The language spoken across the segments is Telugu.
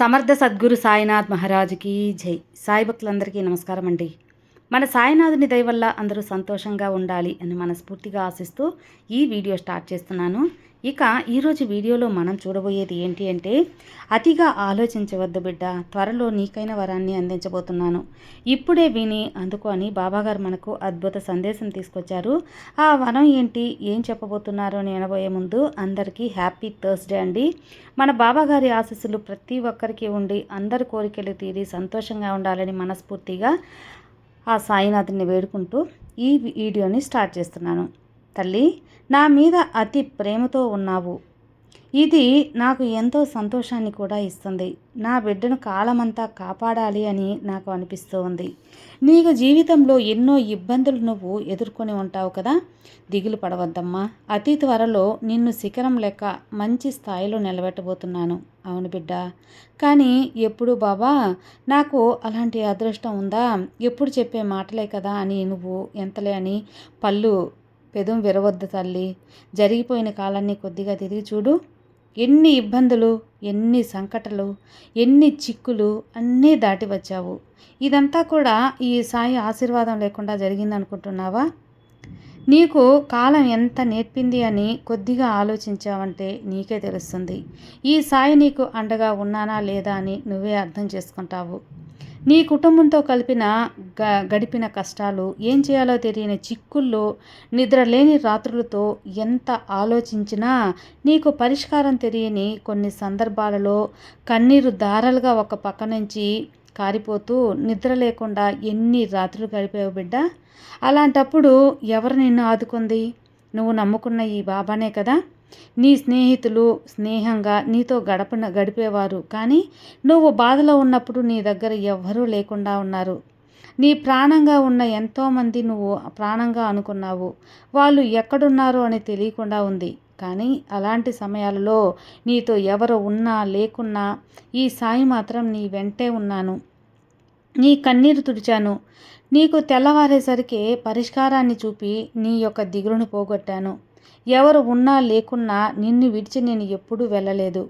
సమర్థ సద్గురు సాయినాథ్ మహారాజుకి జై. సాయి భక్తులందరికీ నమస్కారం అండి. మన సాయినాథుని దయ వల్ల అందరూ సంతోషంగా ఉండాలి అని మనస్ఫూర్తిగా ఆశిస్తూ ఈ వీడియో స్టార్ట్ చేస్తున్నాను. ఇక ఈరోజు వీడియోలో మనం చూడబోయేది ఏంటి అంటే అతిగా ఆలోచించవద్దు బిడ్డ త్వరలో నీకైన వరాన్ని అందించబోతున్నాను. ఇప్పుడే విని అందుకొని బాబాగారు మనకు అద్భుత సందేశం తీసుకొచ్చారు. ఆ వరం ఏంటి ఏం చెప్పబోతున్నారో అని వినబోయే ముందు అందరికీ హ్యాపీ థర్స్డే అండి. మన బాబాగారి ఆశీస్సులు ప్రతి ఒక్కరికి ఉండి అందరి కోరికలు తీరి సంతోషంగా ఉండాలని మనస్ఫూర్తిగా ఆ సాయినాథుని వేడుకుంటూ ఈ వీడియోని స్టార్ట్ చేస్తున్నాను. తల్లి నా మీద అతి ప్రేమతో ఉన్నావు. ఇది నాకు ఎంతో సంతోషాన్ని కూడా ఇస్తుంది. నా బిడ్డను కాలమంతా కాపాడాలి అని నాకు అనిపిస్తూ ఉంది నీకు జీవితంలో ఎన్నో ఇబ్బందులు నువ్వు ఎదుర్కొని ఉంటావు కదా? దిగులు పడవద్దమ్మా. అతి త్వరలో నిన్ను శిఖరం లెక్క మంచి స్థాయిలో నిలబెట్టబోతున్నాను. అవును బిడ్డ. కానీ ఎప్పుడు బాబా? నాకు అలాంటి అదృష్టం ఉందా? ఎప్పుడు చెప్పే మాటలే కదా అని నువ్వు ఎంతలే అని పళ్ళు పెదం విరవద్దు తల్లి. జరిగిపోయిన కాలాన్ని కొద్దిగా తిరిగి చూడు. ఎన్ని ఇబ్బందులు ఎన్ని సంకటలు ఎన్ని చిక్కులు అన్నీ దాటి వచ్చావు. ఇదంతా కూడా ఈ సాయి ఆశీర్వాదం లేకుండా జరిగిందనుకుంటున్నావా? నీకు కాలం ఎంత నేర్పింది అని కొద్దిగా ఆలోచించావంటే నీకే తెలుస్తుంది. ఈ సాయి నీకు అండగా ఉన్నానా లేదా అని నువ్వే అర్థం చేసుకుంటావు. నీ కుటుంబంతో కలిపిన గ గడిపిన కష్టాలు ఏం చేయాలో తెలియని చిక్కుల్లో నిద్రలేని రాత్రులతో ఎంత ఆలోచించినా నీకు పరిష్కారం తెలియని కొన్ని సందర్భాలలో కన్నీరు దారాలుగా ఒక పక్క నుంచి కారిపోతూ నిద్ర లేకుండా ఎన్ని రాత్రులు గడిపావు బిడ్డ? అలాంటప్పుడు ఎవరు నిన్ను ఆదుకుంది? నువ్వు నమ్ముకున్న ఈ బాబానే కదా? నీ స్నేహితులు స్నేహంగా నీతో గడపన గడిపేవారు. కానీ నువ్వు బాధలో ఉన్నప్పుడు నీ దగ్గర ఎవ్వరూ లేకుండా ఉన్నారు. నీ ప్రాణంగా ఉన్న ఎంతోమంది నువ్వు ప్రాణంగా అనుకున్నావు. వాళ్ళు ఎక్కడున్నారో అని తెలియకుండా ఉంది. కానీ అలాంటి సమయాలలో నీతో ఎవరు ఉన్నా లేకున్నా ఈ సాయి మాత్రం నీ వెంటే ఉన్నాను. నీ కన్నీరు తుడిచాను. నీకు తెల్లవారేసరికి పరిష్కారాన్ని చూపి నీ యొక్క దిగులును పోగొట్టాను. ఎవరు ఉన్నా లేకున్నా నిన్ను విడిచి నేను ఎప్పుడూ వెళ్ళలేదు.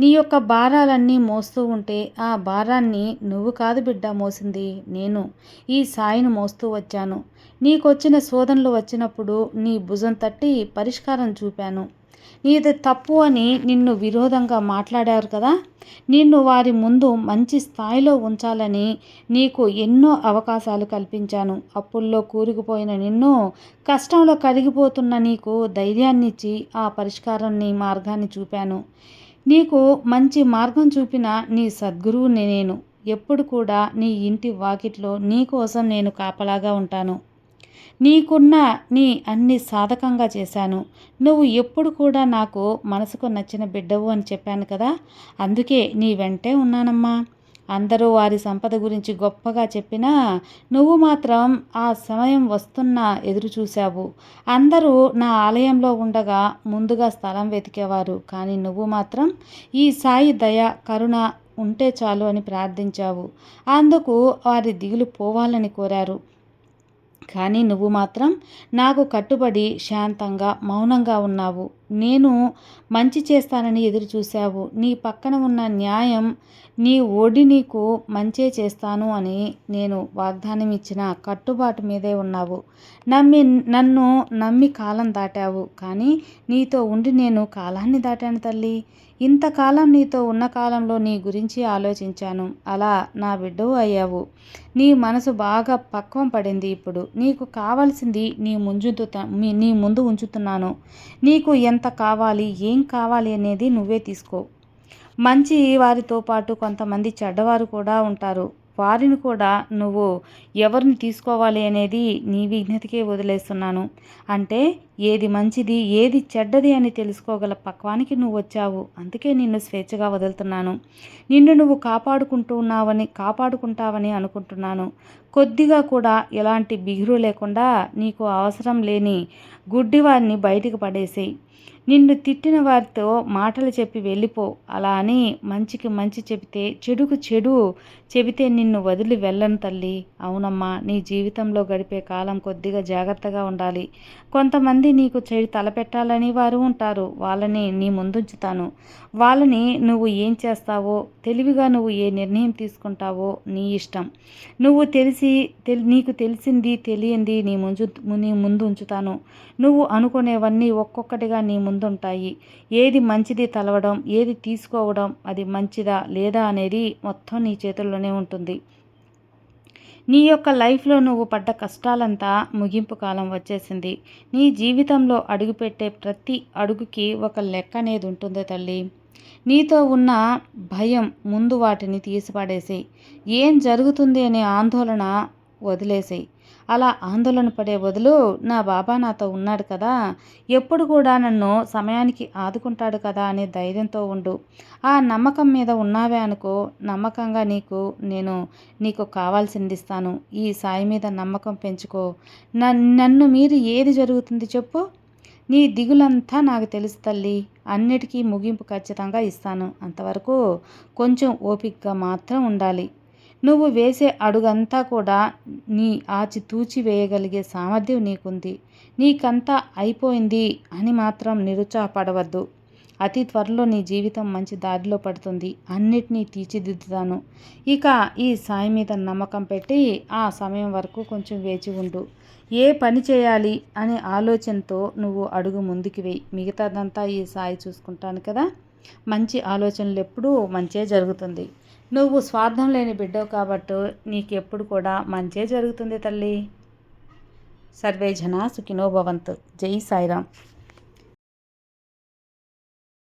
నీ యొక్క భారాలన్నీ మోస్తూ ఉంటే ఆ భారాన్ని నువ్వు కాదు బిడ్డ మోసింది నేను. ఈ సాయిని మోస్తూ వచ్చాను. నీకొచ్చిన శోధనలు వచ్చినప్పుడు నీ భుజం తట్టి పరిష్కారం చూపాను. నీది తప్పు అని నిన్ను విరోధంగా మాట్లాడారు కదా. నిన్ను వారి ముందు మంచి స్థాయిలో ఉంచాలని నీకు ఎన్నో అవకాశాలు కల్పించాను. అప్పుల్లో కూరుకుపోయిన నిన్ను కష్టంలో కరిగిపోతున్న నీకు ధైర్యాన్నిచ్చి ఆ పరిష్కారాన్ని మార్గాన్ని చూపాను. నీకు మంచి మార్గం చూపిన నీ సద్గురువుని నేను. ఎప్పుడు కూడా నీ ఇంటి వాకిట్లో నీ కోసం నేను కాపలాగా ఉంటాను. నీకున్న నీ అన్ని సాధకంగా చేశాను. నువ్వు ఎప్పుడు కూడా నాకు మనసుకు నచ్చిన బిడ్డవు అని చెప్పాను కదా అందుకే నీ వెంటే ఉన్నానమ్మా. అందరూ వారి సంపద గురించి గొప్పగా చెప్పినా నువ్వు మాత్రం ఆ సమయం వస్తున్నా ఎదురు చూశావు. అందరూ నా ఆలయంలో ఉండగా ముందుగా స్థలం వెతికేవారు. కానీ నువ్వు మాత్రం ఈ సాయి దయ కరుణ ఉంటే చాలు అని ప్రార్థించావు. అందుకు వారి దిగులు పోవాలని కోరారు. కానీ నువ్వు మాత్రం నాకు కట్టుబడి శాంతంగా మౌనంగా ఉన్నావు. నేను మంచి చేస్తానని ఎదురు చూశావు. నీ పక్కన ఉన్న న్యాయం నీ ఓడి నీకు మంచే చేస్తాను అని నేను వాగ్దానం ఇచ్చిన కట్టుబాటు మీదే ఉన్నావు. నమ్మి నన్ను నమ్మి కాలం దాటావు. కానీ నీతో ఉండి నేను కాలాన్ని దాటాను తల్లి. ఇంతకాలం నీతో ఉన్న కాలంలో నీ గురించి ఆలోచించాను. అలా నా బిడ్డవు అయ్యావు. నీ మనసు బాగా పక్వం పడింది ఇప్పుడు. నీకు కావాల్సింది నీ ముంజుతు నీ ముందు ఉంచుతున్నాను. నీకు ఎంత కావాలి ఏం కావాలి అనేది నువ్వే తీసుకో. మంచి వారితో పాటు కొంతమంది చెడ్డవారు కూడా ఉంటారు. వారిని కూడా నువ్వు ఎవరిని తీసుకోవాలి అనేది నీ విజ్ఞతకే వదిలేస్తున్నాను. అంటే ఏది మంచిది ఏది చెడ్డది అని తెలుసుకోగల పక్వానికి నువ్వు వచ్చావు. అందుకే నిన్ను స్వేచ్ఛగా వదులుతున్నాను. నిన్ను నువ్వు కాపాడుకుంటున్నావని కాపాడుకుంటావని అనుకుంటున్నాను. కొద్దిగా కూడా ఎలాంటి బిగురు లేకుండా నీకు అవసరం లేని గుడ్డివారిని బయటికి పడేసేయి. నిన్ను తిట్టిన వారితో మాటలు చెప్పి వెళ్ళిపో. అలా అని మంచికి మంచి చెబితే చెడుకు చెడు చెబితే నిన్ను వదిలి వెళ్ళను తల్లి. అవునమ్మా నీ జీవితంలో గడిపే కాలం కొద్దిగా జాగ్రత్తగా ఉండాలి. కొంతమంది నీకు చెడు తలపెట్టాలని వారు ఉంటారు. వాళ్ళని నీ ముందుంచుతాను. వాళ్ళని నువ్వు ఏం చేస్తావో తెలివిగా నువ్వు ఏ నిర్ణయం తీసుకుంటావో నీ ఇష్టం. నువ్వు తెలిసి తెలి నీకు తెలిసింది తెలియంది నీ ముందు నీ ముందు ఉంచుతాను నువ్వు అనుకునేవన్నీ ఒక్కొక్కటిగా నీ ముందుంటాయి. ఏది మంచిది తలవడం ఏది తీసుకోవడం అది మంచిదా లేదా అనేది మొత్తం నీ చేతుల్లోనే ఉంటుంది. నీ యొక్క లైఫ్లో నువ్వు పడ్డ కష్టాలంతా ముగింపు కాలం వచ్చేసింది. నీ జీవితంలో అడుగుపెట్టే ప్రతి అడుగుకి ఒక లెక్క అనేది ఉంటుంది తల్లి. నీతో ఉన్న భయం ముందు వాటిని తీసిపడేసేయి. ఏం జరుగుతుంది అనే ఆందోళన వదిలేసేయి. అలా ఆందోళన పడే బదులు నా బాబా నాతో ఉన్నాడు కదా ఎప్పుడు కూడా నన్ను సమయానికి ఆదుకుంటాడు కదా అనే ధైర్యంతో ఉండు. ఆ నమ్మకం మీద ఉన్నావే అనుకో నమ్మకంగా నీకు నేను నీకు కావాల్సింది ఇస్తాను ఈ సాయి మీద నమ్మకం పెంచుకో. నన్ను మీరు ఏది జరుగుతుంది చెప్పు. నీ దిగులంతా నాకు తెలుసు తల్లి. అన్నిటికీ ముగింపు ఖచ్చితంగా ఇస్తాను. అంతవరకు కొంచెం ఓపికగా మాత్రం ఉండాలి. నువ్వు వేసే అడుగంతా కూడా నీ ఆచితూచి వేయగలిగే సామర్థ్యం నీకుంది. నీకంతా అయిపోయింది అని మాత్రం నిరుత్సాహపడవద్దు. అతి త్వరలో నీ జీవితం మంచి దారిలో పడుతుంది. అన్నిటినీ తీర్చిదిద్దుతాను. ఇక ఈ సాయి మీద నమ్మకం పెట్టి ఆ సమయం వరకు కొంచెం వేచి ఉండు. ఏ పని చేయాలి అనే ఆలోచనతో నువ్వు అడుగు ముందుకు వేయి. మిగతాదంతా ఈ సాయి చూసుకుంటాను కదా? మంచి ఆలోచనలు ఎప్పుడూ మంచే జరుగుతుంది. నువ్వు స్వార్థం లేని బిడ్డవు కాబట్టి నీకెప్పుడు కూడా మంచే జరుగుతుంది తల్లి. సర్వే జన సుఖినో భవంతు. జై సాయిరామ్.